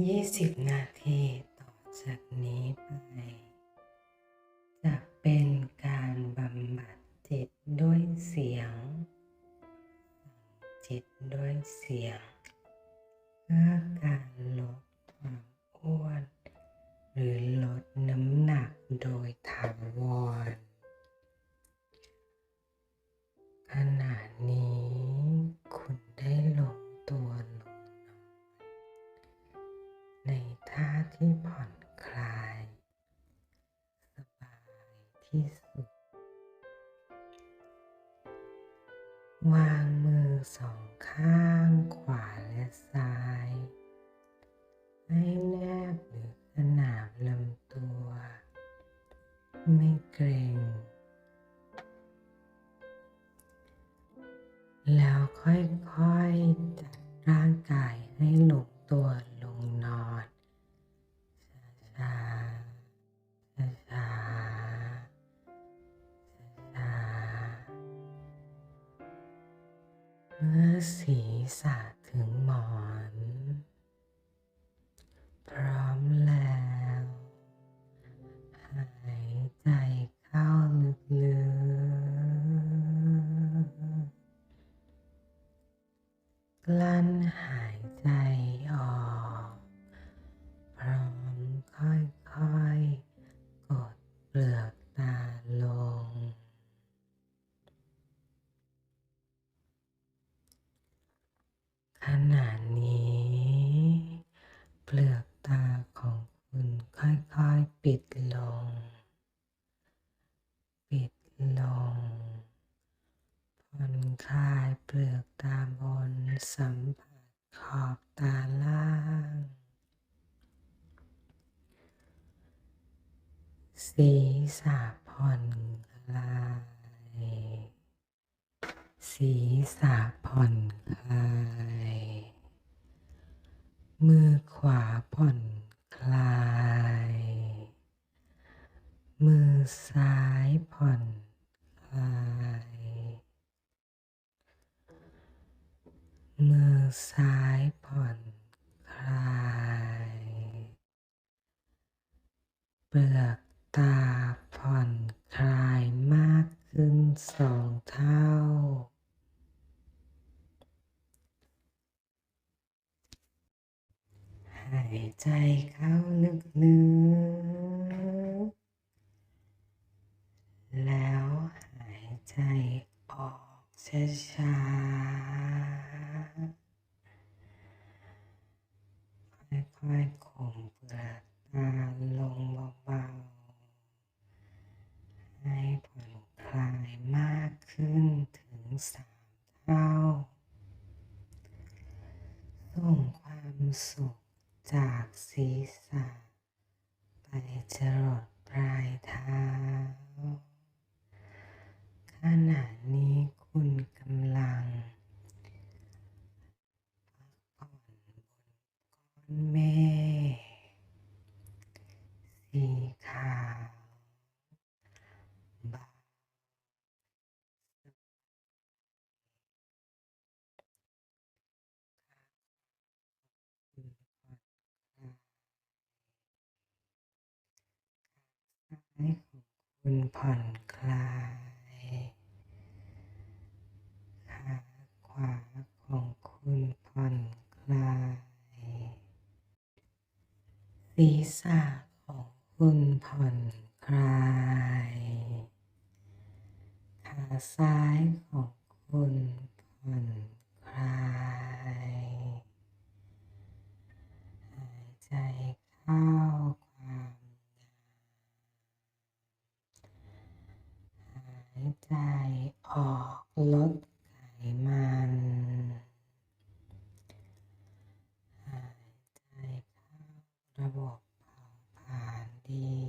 20 นาทีต่อจากนี้ไป จะเป็นการบำบัดจิตด้วยเสียง จิตด้วยเสียงเพื่อการลดความอ้วน หรือลดน้ำหนักโดย Amen. ศีรษะผ่อนคลาย ศีรษะผ่อนคลาย มือขวาผ่อนคลาย มือซ้าย สุขจากสี ให้คุณผ่อนคลายขาขวาของคุณผ่อนคลายศีรษของคุณผ่อนคลายขาซ้ายของคุณผ่อนคลายหายใจเข้าายใจออกลดไขมันหายใจเข้าระบบเผาผลานดี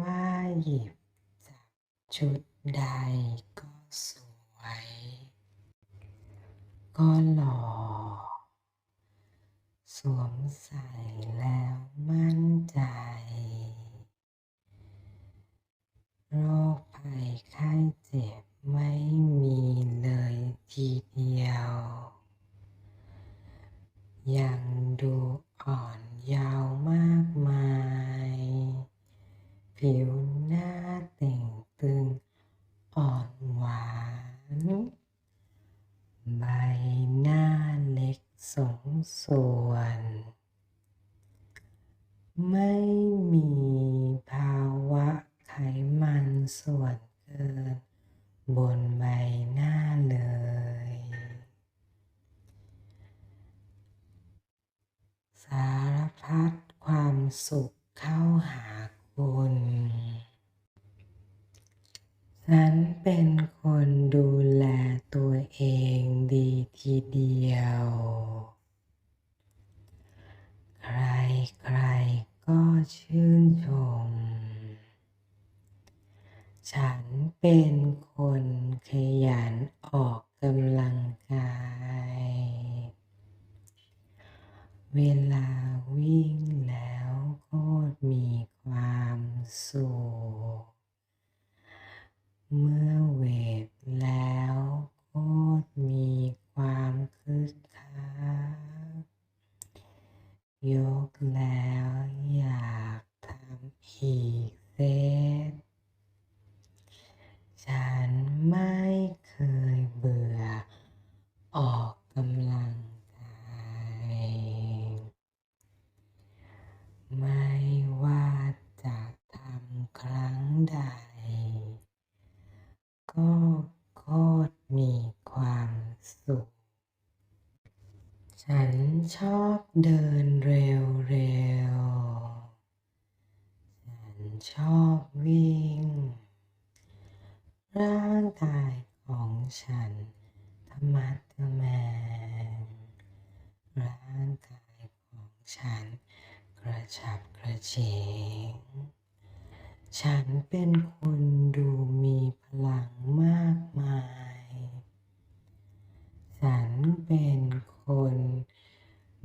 ว่าหยิบจับชุดใดก็สวย ก็หล่อ สวมใส่แล้วมั่นใจ โรคภัยไข้เจ็บไม่มีเลยทีเดียว ยังดูอ่อนเยาว์มากมาย ผิวหน้าเต่งตึงอ่อนหวาน ใบหน้าเล็กสมส่วน ไม่มีภาวะไขมันส่วนเกิน บนใบหน้าเลยสารพัดความสุขเข้าหาคุณ ฉันเป็นคนดูแลตัวเองดีทีเดียว ใครๆก็ชื่นชม ฉันเป็นคนขยันออกกำลังกาย เวลาวิ่งแล้วก็มีความสุข เมื่อเวทแล้วก็มีความคึกคัก ยกแล้วอยากทำอีกเซต ฉันไม่เคยเบื่อออกกำลังกาย ไม่ว่าจะทำครั้งใด ก็โคตรมีความสุข ฉันชอบเดินเร็วๆ ฉันชอบวิ่ง ร่างกายของฉันธรรมะทแมงร่างกายของฉันกระฉับกระเฉง ฉันเป็นคนดูมีพลังมากมาย ฉันเป็นคน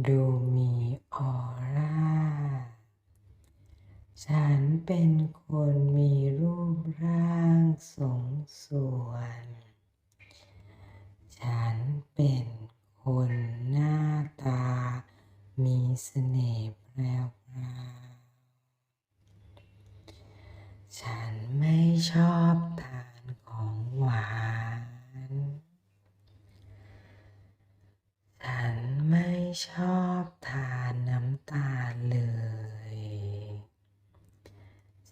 ดูมีออร่า ฉันเป็นคนมีรูปร่างสมส่วน ฉันเป็นคนหน้าตา มีเสน่ห์แปลวฉันไม่ชอบทานของหวาน ฉันไม่ชอบทานน้ำตาลเลย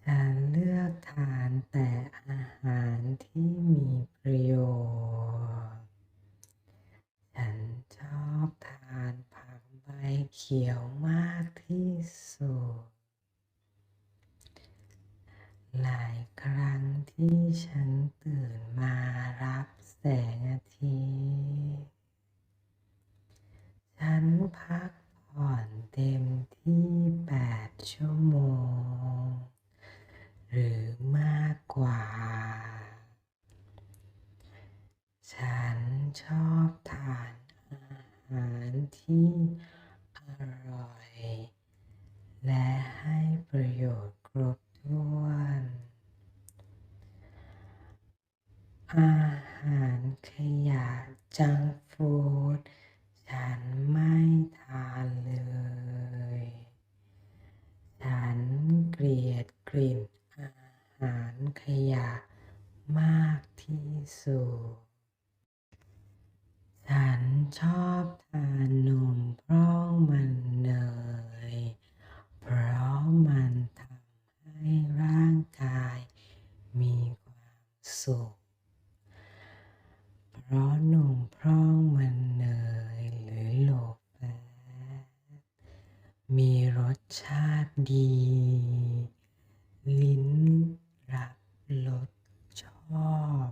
ฉันเลือกทานแต่อาหารที่มีประโยชน์ ฉันชอบทานผักใบเขียวมากที่สุด หลายครั้งที่ฉันตื่นมารับแสงอาทิตย์ ฉันพักผ่อนเต็มที่แปดชั่วโมง หรือมากกว่า ฉัน ชอบทานอาหารที่อร่อย และให้ประโยชน์ครบถ้วน อาหารขยะจังก์ฟู้ดฉันไม่ทานเลย ฉันเกลียดกลิ่นอาหารขยะมากที่สุด ฉันชอบทานนมเพราะมันเนย เพราะมันทำให้ร่างกายมีความสุข ร้อนหนุ่มพร่องมันเนยหรือโลแปมีรสชาติดี ลิ้นรับรสชอบ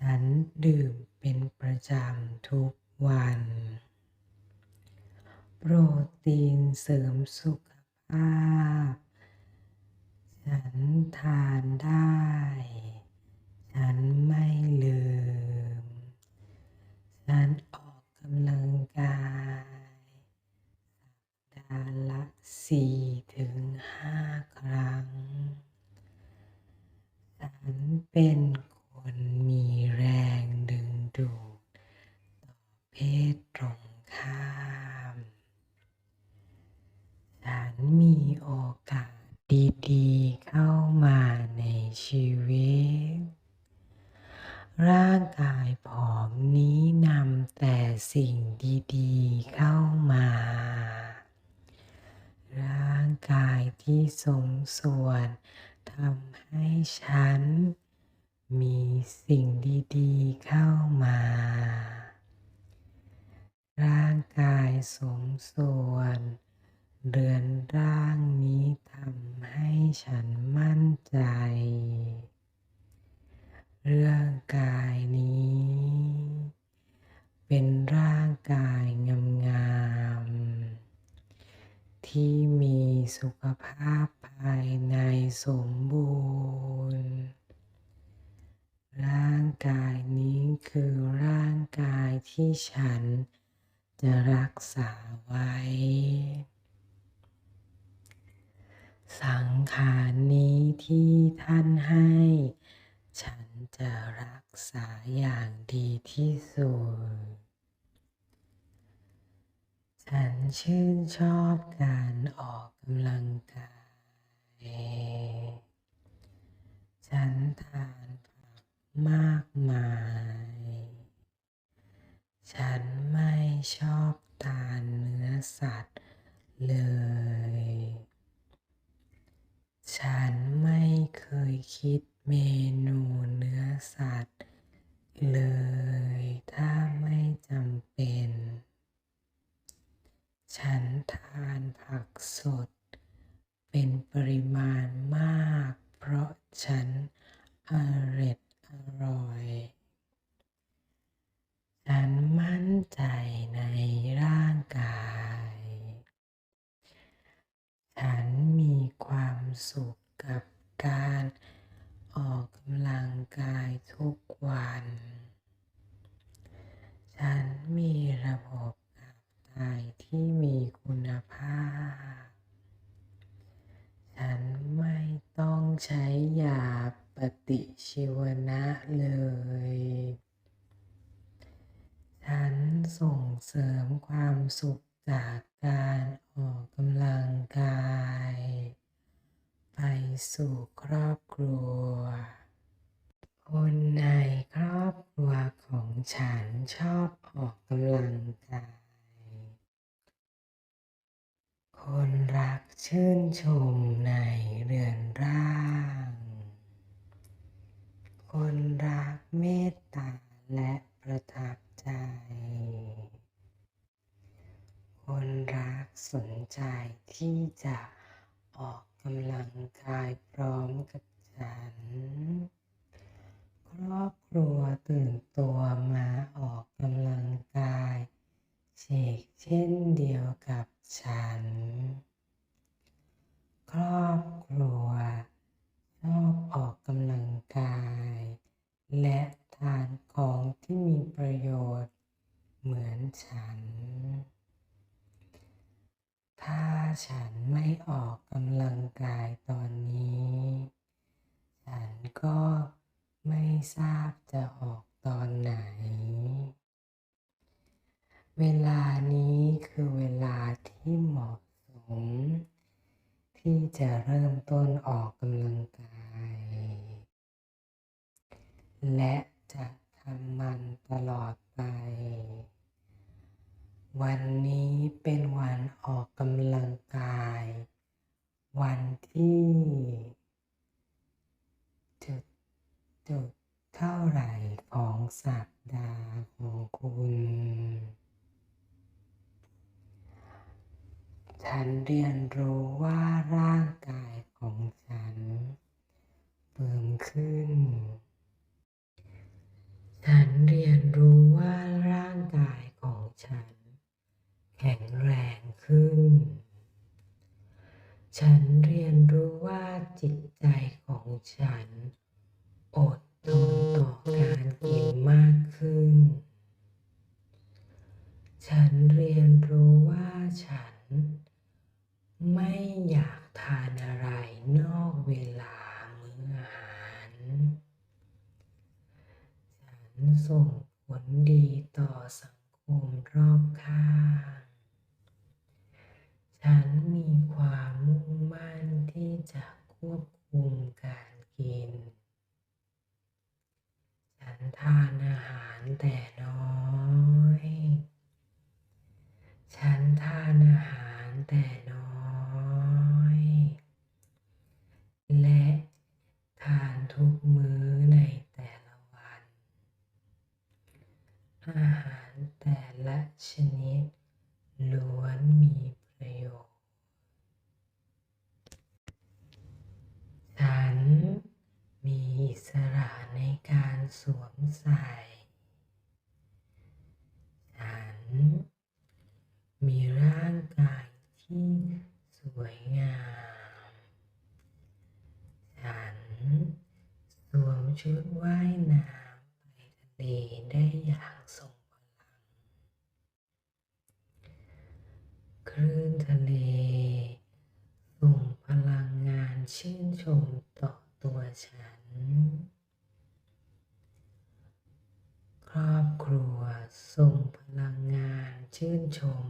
ฉันดื่มเป็นประจำทุกวัน ฉ โปรตีนเสริมสุขภาพ ฉันทานได้ ฉันไม่ลืม ฉันออกกำลังกายสัปดาห์ละสี่ถึงห้าครั้ง ฉันเป็นคนมีแรงดึงดูดต่อเพศตรงข้าม ฉันมีโอกาสดีๆเข้ามาในชีวิต ร่างกายผอมนี้นำแต่สิ่งดีๆเข้ามา ร่างกายที่สมส่วนทำให้ฉันมีสิ่งดีๆเข้ามา ร่างกายสมส่วน เรือนร่างนี้ทำให้ฉันมั่นใจ เรื่องกายนี้ เป็นร่างกายงามๆที่มี สุขภาพภายในสมบูรณ์ ร่างกายนี้คือร่างกายที่ฉันจะรักษาไว้ สังขารนี้ที่ท่านให้ ฉันจะรักษาอย่างดีที่สุด ฉันชื่นชอบการออกกำลังกาย ฉันทานผักมากมาย ฉันไม่ชอบทานเนื้อสัตว์เลย ฉันไม่เคยคิดเมนูเนื้อสัตว์เลย శివ สนใจที่จะออกกำลังกายพร้อมกับฉัน ครอบครัวตื่นตัวมาออกกำลังกายเชกเช่นเดียวกับฉัน ครอบครัวชอบออกกำลังกาย และทานของที่มีประโยชน์เหมือนฉัน ถ้าฉันไม่ออกกำลังกายตอนนี้ ฉันก็ไม่ทราบจะออกตอนไหน เวลานี้คือเวลาที่เหมาะสม ที่จะเริ่มต้นออกกำลังกาย และจะทำมันตลอดไป วันนี้เป็นวันออกกำลังกาย วันที่จุดจุดเท่าไหร่ของสัปดาห์ของคุณ ฉันเรียนรู้ว่าร่างกายของฉันเพิ่มขึ้น ฉันเรียนรู้ว่าร่างกายของฉัน แข็งแรงขึ้น ฉันเรียนรู้ว่าจิตใจของฉัน and then ชื่นชมต่อตัวฉัน ครอบครัวส่งพลังงานชื่นชม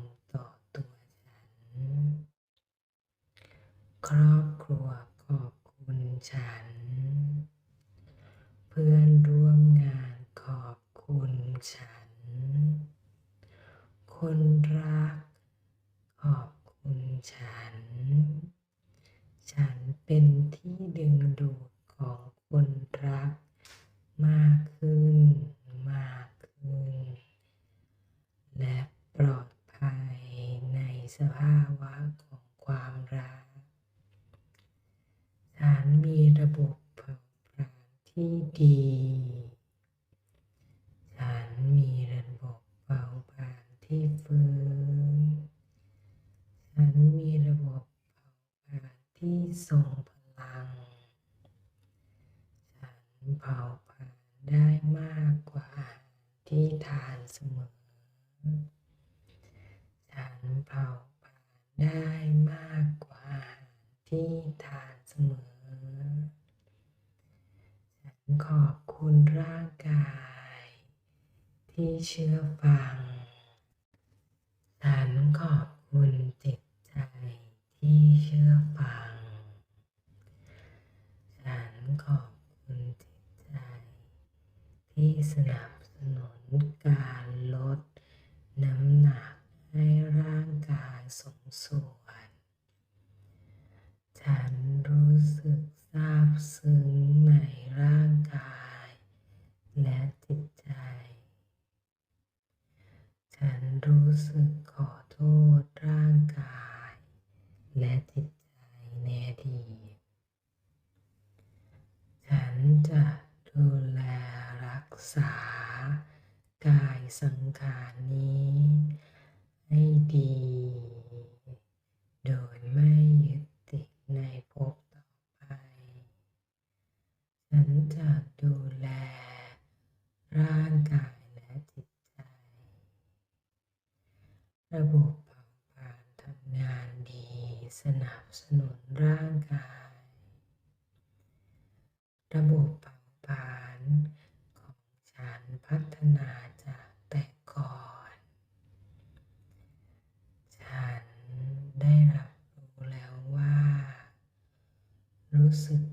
สภาวะของความรักฐานมีระบบเผาผลาญที่ดี เชื่อฟัง ฉันขอบคุณจิตใจที่เชื่อฟัง ฉันขอบคุณจิตใจที่สนับ segurança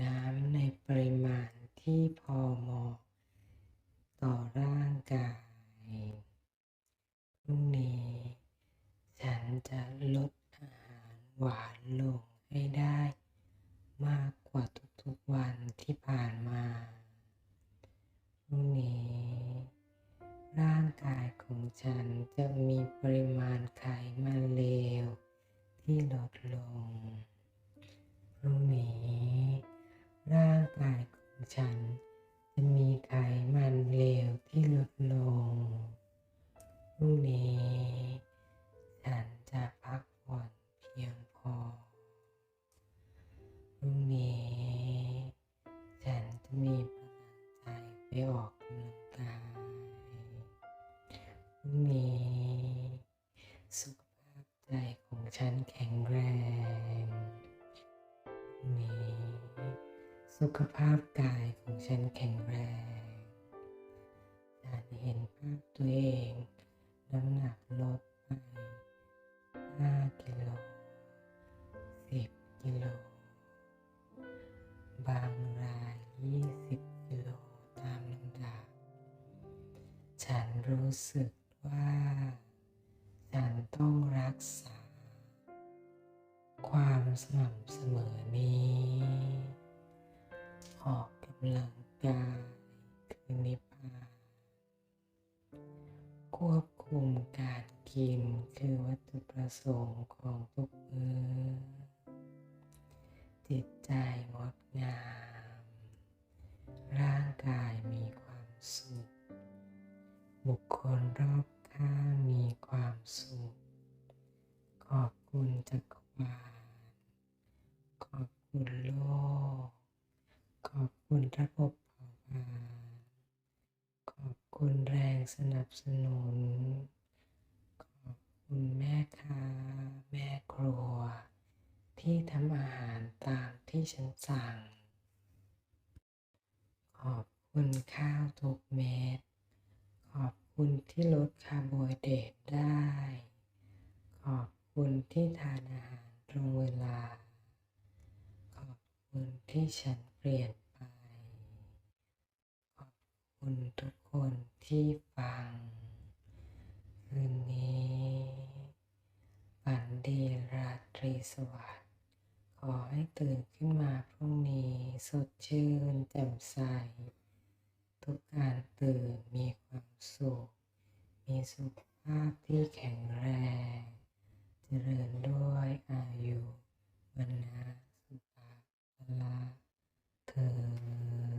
ดื่มน้ ไปออกกำลังกายมีสุขภาพใจของฉันแข็งแรง มีสุขภาพกายของฉันแข็งแรงฉันเห็นภาพตัวเอง อกกำลังกายคือนิพพานควบคุมการกินคือวัตถุประสงค์ของทุกมือจิตใจงดงาม ร่างกายมีความสุข บุคคลรอบข้างมีความสุข ขอบคุณจักรวาลขอบคุณโลก คุณระบบเผ่าผลาญขอบคุณแรงสนับสนุน ขอบคุณแม่ค้าแม่ครัว ที่ทำอาหารตามที่ฉันสั่ง ขอบคุณข้าวทุกเม็ด ขอบคุณที่ลดคาร์โบไฮเดรตได้ ขอบคุณที่ทานอาหารตรงเวลา ขอบคุณที่ฉันเปลี่ยน คุณทุกคนที่ฟัง คืนนี้ ฝันดีราตรีสวัสดิ์ ขอให้ตื่นขึ้นมาพรุ่งนี้สดชื่นแจ่มใส ทุกการตื่นมีความสุข มีสุขภาพที่แข็งแรง เจริญด้วยอายุวันนะสุภาพละเธอ